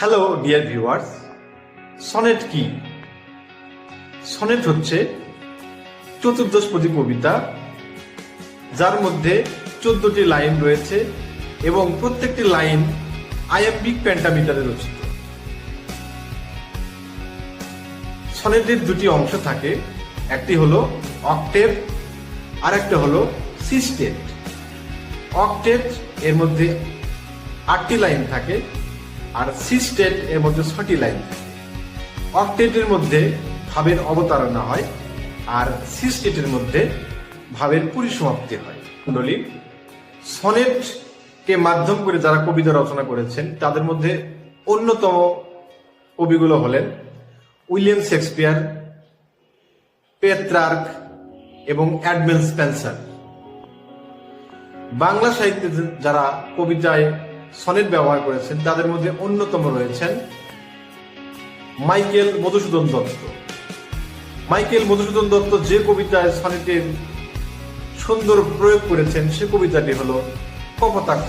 Hello dear viewers sonnet কি? Sonnet হচ্ছে চতুর্দশপদী কবিতা, যার মধ্যে চোদ্দটি লাইন রয়েছে এবং প্রত্যেকটি লাইন আয়াম্বিক পেন্টামিটারে রচিত। সনেটের দুটি অংশ থাকে, একটি হলো অক্টেভ আর একটা হলো সিস্টেট। অক্টেট এর মধ্যে আটটি লাইন থাকে আর সিস্টেট এর মধ্যে ছটি লাইন থাকে। অক্টেটের মধ্যে ভাবের অবতারণা হয় আর সিস্টেটের মধ্যে ভাবের পরিসমাপ্তি হয়। কুণ্ডলী সনেট কে মাধ্যম করে যারা কবিতা রচনা করেছেন, তাদের মধ্যে অন্যতম কবিগুলো হলেন উইলিয়াম শেক্সপিয়ার পেত্রার্ক এবং অ্যাডমেন স্পেন্সার। বাংলা সাহিত্যে যারা কবিতায় সনেট ব্যবহার করেছেন, তাদের মধ্যে অন্যতম রয়েছেন মাইকেল মধুসূদন দত্ত। মাইকেল মধুসূদন দত্ত যে কবিতায় সনেটের সুন্দর প্রয়োগ করেছেন, সে কবিতাটি হল কপোতাক্ষ।